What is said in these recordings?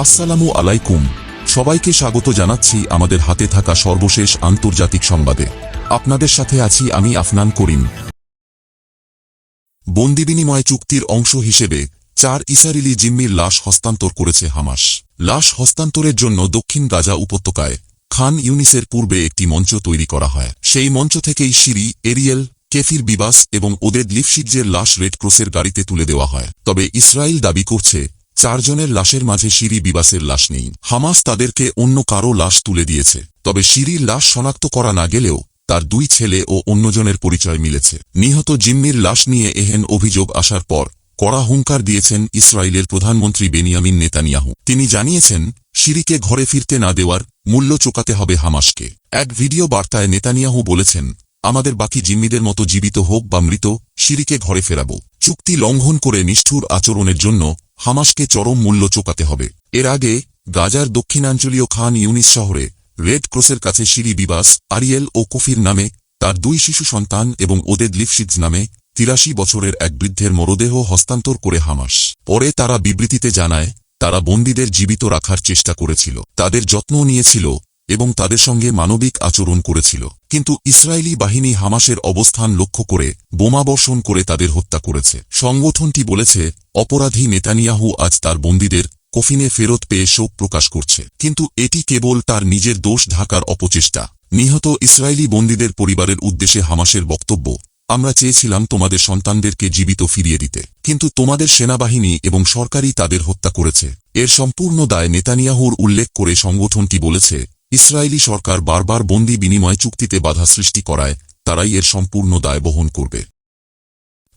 আসসালামু আলাইকুম। সবাইকে স্বাগত জানাচ্ছি আমাদের হাতে থাকা সর্বশেষ আন্তর্জাতিক সংবাদে। আপনাদের সাথে আছি আমি আফনান করিম। বন্দি বিনিময় চুক্তির অংশ হিসেবে চার ইসারিলি জিম্মির লাশ হস্তান্তর করেছে হামাস। লাশ হস্তান্তরের জন্য দক্ষিণ গাজা উপত্যকায় খান ইউনিসের পূর্বে একটি মঞ্চ তৈরি করা হয়। সেই মঞ্চ থেকেই সিরি এরিয়েল, কেফির বিবাস এবং ওদের লিফশিজ্জের লাশ রেড ক্রসের গাড়িতে তুলে দেওয়া হয়। তবে ইসরায়েল দাবি করছে চারজনের লাশের মাঝে সিরি বিবাসের লাশ নেই। হামাস তাদেরকে অন্য কারও লাশ তুলে দিয়েছে। তবে সিরির লাশ শনাক্ত করা না গেলেও তার দুই ছেলে ও অন্যজনের পরিচয় মিলেছে। নিহত জিম্মির লাশ নিয়ে এহেন অভিযোগ আসার পর কড়া হুঙ্কার দিয়েছেন ইসরায়েলের প্রধানমন্ত্রী বেনিয়ামিন নেতানিয়াহু। তিনি জানিয়েছেন সিরিকে ঘরে ফিরতে না দেওয়ার মূল্য চোকাতে হবে হামাসকে। এক ভিডিও বার্তায় নেতানিয়াহু বলেছেন, আমাদের বাকি জিম্মিদের মতো জীবিত হোক বা মৃত সিরিকে ঘরে ফেরাব। চুক্তি লঙ্ঘন করে নিষ্ঠুর আচরণের জন্য হামাসকে চরম মূল্য চোকাতে হবে। এর আগে গাজার দক্ষিণাঞ্চলীয় খান ইউনিস শহরে রেড ক্রসের কাছে সিরি বিবাস, আরিয়েল ও কফির নামে তার দুই শিশু সন্তান এবং ওদেদ লিফশিজ নামে তিরাশি বছরের এক বৃদ্ধের মরদেহ হস্তান্তর করে হামাস। পরে তারা বিবৃতিতে জানায়, তারা বন্দীদের জীবিত রাখার চেষ্টা করেছিল। তাদের যত্নও নিয়েছিল এবং তাদের সঙ্গে মানবিক আচরণ করেছিল। কিন্তু ইসরায়েলি বাহিনী হামাসের অবস্থান লক্ষ্য করে বোমাবর্ষণ করে তাদের হত্যা করেছে। সংগঠনটি বলেছে, অপরাধী নেতানিয়াহু আজ তার বন্দীদের কফিনে ফেরত পেয়ে শোক প্রকাশ করছে। কিন্তু এটি কেবল তার নিজের দোষ ঢাকার অপচেষ্টা। নিহত ইসরায়েলি বন্দীদের পরিবারের উদ্দেশ্যে হামাসের বক্তব্য, আমরা চেয়েছিলাম তোমাদের সন্তানদেরকে জীবিত ফিরিয়ে দিতে। কিন্তু তোমাদের সেনাবাহিনী এবং সরকারই তাদের হত্যা করেছে। এর সম্পূর্ণ দায় নেতানিয়াহুর উল্লেখ করে সংগঠনটি বলেছে ইসরায়েলি সরকার বারবার বন্দি বিনিময় চুক্তিতে বাধা সৃষ্টি করায় তারাই এর সম্পূর্ণ দায় বহন করবে।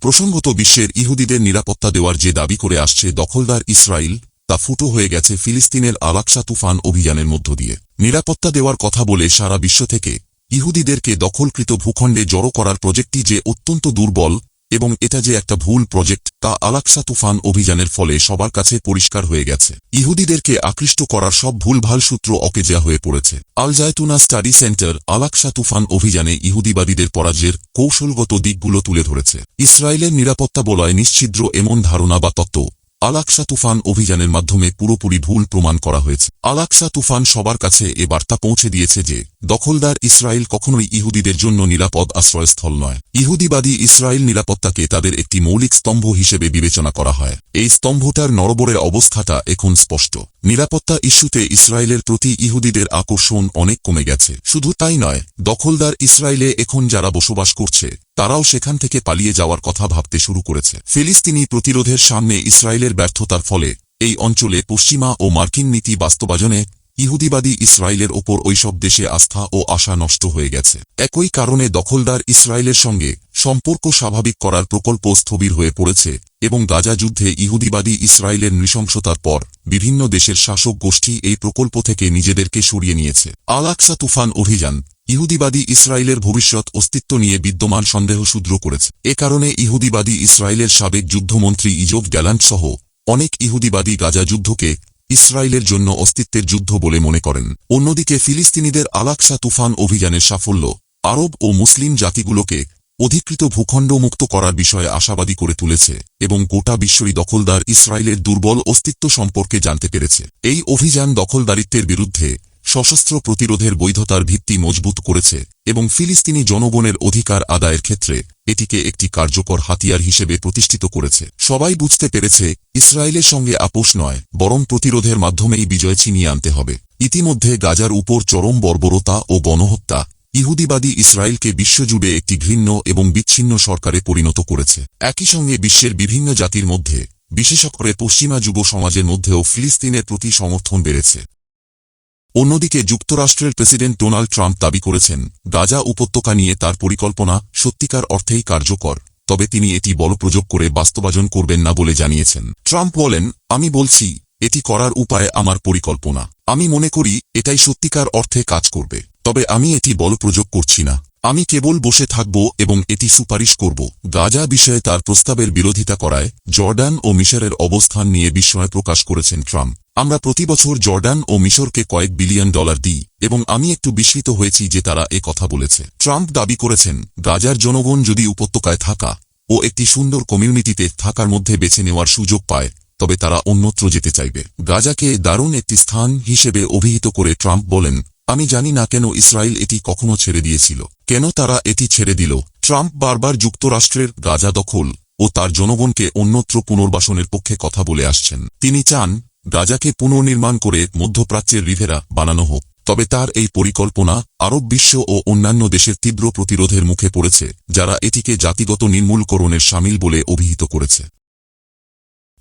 প্রসঙ্গত বিশ্বের ইহুদিদের নিরাপত্তা দেওয়ার যে দাবি করে আসছে দখলদার ইসরায়েল, তা ফুটো হয়ে গেছে ফিলিস্তিনের আলাকসা তুফান অভিযানের মধ্য দিয়ে। নিরাপত্তা দেওয়ার কথা বলে সারা বিশ্ব থেকে ইহুদিদেরকে দখলকৃত ভূখণ্ডে জড়ো করার প্রজেক্টটি যে অত্যন্ত দুর্বল এবং এটা যে একটা ভুল প্রজেক্ট, তা আলাকসা তুফান অভিযানের ফলে সবার কাছে পরিষ্কার হয়ে গেছে। ইহুদিদেরকে আকৃষ্ট করার সব ভুলভাল সূত্র অকেজা হয়ে পড়েছে। Al Zaytuna study centre Al Aqsa Toofan অভিযানে ইহুদিবাদীদের পরাজয়ের কৌশলগত দিকগুলো তুলে ধরেছে। ইসরায়েলের নিরাপত্তা বলয় নিশ্চিদ্র এমন ধারণা বা তত্ত্ব আলাকসা তুফান অভিযানের মাধ্যমে পুরোপুরি ভুল প্রমাণ করা হয়েছে। আলাকসা তুফান সবার কাছে এ বার্তা পৌঁছে দিয়েছে যে, দখলদার ইসরায়েল কখনোই ইহুদিদের জন্য নিরাপদ আশ্রয়স্থল নয়। ইহুদিবাদী ইসরায়েল নিরাপত্তাকে তাদের একটি মৌলিক স্তম্ভ হিসেবে বিবেচনা করা হয়। এই স্তম্ভটার নরবরের অবস্থাটা এখন স্পষ্ট। নিরাপত্তা ইস্যুতে ইসরায়েলের প্রতি ইহুদিদের আকর্ষণ অনেক কমে গেছে। শুধু তাই নয়, দখলদার ইসরায়েলে এখন যারা বসবাস করছে তারাও সেখান থেকে পালিয়ে যাওয়ার কথা ভাবতে শুরু করেছে। ফিলিস্তিনি প্রতিরোধের সামনে ইসরায়েলের ব্যর্থতার ফলে এই অঞ্চলে পশ্চিমা ও মার্কিন নীতি বাস্তবায়নে ইহুদিবাদী ইসরায়েলের ওপর ওইসব দেশে আস্থা ও আশা নষ্ট হয়ে গেছে। একই কারণে দখলদার ইসরায়েলের সঙ্গে সম্পর্ক স্বাভাবিক করার প্রকল্প স্থবির হয়ে পড়েছে এবং গাজা যুদ্ধে ইহুদিবাদী ইসরায়েলের নৃশংসতার পর বিভিন্ন দেশের শাসক গোষ্ঠী এই প্রকল্প থেকে নিজেদেরকে সরিয়ে নিয়েছে। আলাকসা তুফান অভিযান ইহুদিবাদী ইসরায়েলের ভবিষ্যৎ অস্তিত্ব নিয়ে বিদ্যমান সন্দেহ শুদ্র করেছে। এ কারণে ইহুদিবাদী ইসরায়েলের সাবেক যুদ্ধমন্ত্রী ইজোভ গ্যালান্ট সহ অনেক ইহুদিবাদী গাজা যুদ্ধকে ইসরায়েলের জন্য অস্তিত্বের যুদ্ধ বলে মনে করেন। অন্যদিকে ফিলিস্তিনিদের আলাকসা তুফান অভিযানের সাফল্য আরব ও মুসলিম জাতিগুলোকে অধিকৃত ভূখণ্ড মুক্ত করার বিষয়ে আশাবাদী করে তুলেছে এবং গোটা বিশ্বই দখলদার ইসরায়েলের দুর্বল অস্তিত্ব সম্পর্কে জানতে পেরেছে। এই অভিযান দখলদারিত্বের বিরুদ্ধে সশস্ত্র প্রতিরোধের বৈধতার ভিত্তি মজবুত করেছে এবং ফিলিস্তিনি জনগণের অধিকার আদায়ের ক্ষেত্রে এটিকে একটি কার্যকর হাতিয়ার হিসেবে প্রতিষ্ঠিত করেছে। সবাই বুঝতে পেরেছে, ইসরায়েলের সঙ্গে আপোষ নয়, বরং প্রতিরোধের মাধ্যমেই বিজয় ছিনিয়ে আনতে হবে। ইতিমধ্যে গাজার উপর চরম বর্বরতা ও গণহত্যা ইহুদিবাদী ইসরায়েলকে বিশ্বজুড়ে একটি ঘৃণ্য এবং বিচ্ছিন্ন সরকারে পরিণত করেছে। একই সঙ্গে বিশ্বের বিভিন্ন জাতির মধ্যে বিশেষ করে পশ্চিমা যুব সমাজের মধ্যেও ফিলিস্তিনের প্রতি সমর্থন বেড়েছে। অন্যদিকে যুক্তরাষ্ট্রের প্রেসিডেন্ট ডোনাল্ড ট্রাম্প দাবি করেছেন, গাজা উপত্যকা নিয়ে তার পরিকল্পনা সত্যিকার অর্থেই কার্যকর, তবে তিনি এটি বলপ্রযোগ করে বাস্তবায়ন করবেন না বলে জানিয়েছেন। ট্রাম্প বলেন, আমি বলছি, এটি করার উপায় আমার পরিকল্পনা। আমি মনে করি, এটাই সত্যিকার অর্থে কাজ করবে। তবে আমি এটি বলপ্রযোগ করছি না। আমি কেবল বসে থাকব এবং এটি সুপারিশ করব। গাজা বিষয়ে তার প্রস্তাবের বিরোধিতা করায় জর্ডান ও মিশরের অবস্থান নিয়ে বিস্ময় প্রকাশ করেছেন ট্রাম্প। আমরা প্রতি বছর জর্ডান ও মিশরকে কয়েক বিলিয়ন ডলার দিই, এবং আমি একটু বিস্মিত হয়েছি যে তারা এ কথা বলেছে। ট্রাম্প দাবি করেছেন, গাজার জনগণ যদি উপত্যকায় থাকা ও একটি সুন্দর কমিউনিটিতে থাকার মধ্যে বেছে নেওয়ার সুযোগ পায়, তবে তারা অন্যত্র যেতে চাইবে। গাজাকে দারুণ একটি স্থান হিসেবে অভিহিত করে ট্রাম্প বলেন, আমি জানি না কেন ইসরায়েল এটি কখনো ছেড়ে দিয়েছিল। কেন তারা এটি ছেড়ে দিল? ট্রাম্প বারবার যুক্তরাষ্ট্রের গাজা দখল ও তার জনগণকে অন্যত্র পুনর্বাসনের পক্ষে কথা বলে আসছেন। তিনি চান গাজাকে পুনর্নির্মাণ করে মধ্যপ্রাচ্যের রিভেরা বানানো হোক। তবে তার এই পরিকল্পনা আরব বিশ্ব ও অন্যান্য দেশের তীব্র প্রতিরোধের মুখে পড়েছে, যারা এটিকে জাতিগত নির্মূলকরণের সামিল বলে অভিহিত করেছে।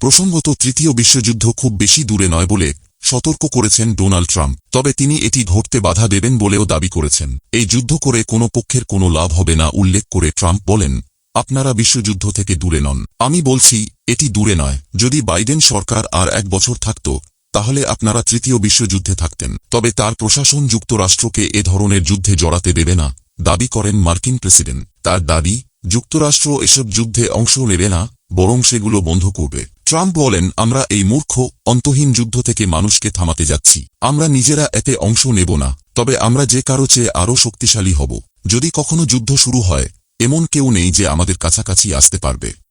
প্রসঙ্গত তৃতীয় বিশ্বযুদ্ধ খুব বেশি দূরে নয় বলে সতর্ক করেছেন ডোনাল্ড ট্রাম্প, তবে তিনি এটি ঘটতে বাধা দেবেন বলেও দাবি করেছেন। এই যুদ্ধ করে কোনো পক্ষের কোনো লাভ হবে না, উল্লেখ করে ট্রাম্প বলেন আপনারা বিশ্বযুদ্ধ থেকে দূরে নন। আমি বলছি, এটি দূরে নয়। যদি বাইডেন সরকার আর এক বছর থাকত, তাহলে আপনারা তৃতীয় বিশ্বযুদ্ধে থাকতেন। তবে তার প্রশাসন যুক্তরাষ্ট্রকে এ ধরনের যুদ্ধে জড়াতে দেবে না, দাবি করেন মার্কিন প্রেসিডেন্ট। তার দাবি, যুক্তরাষ্ট্র এসব যুদ্ধে অংশ নেবে না, বরং সেগুলো বন্ধ করবে। ট্রাম্প বলেন, আমরা এই মূর্খ, অন্তহীন যুদ্ধ থেকে মানুষকে থামাতে যাচ্ছি। আমরা নিজেরা এতে অংশ নেব না, তবে আমরা যে কারও চেয়ে আরও শক্তিশালী হব। যদি কখনো যুদ্ধ শুরু হয় এমন কেউ নেই যে আমাদের কাছাকাছি আসতে পারবে।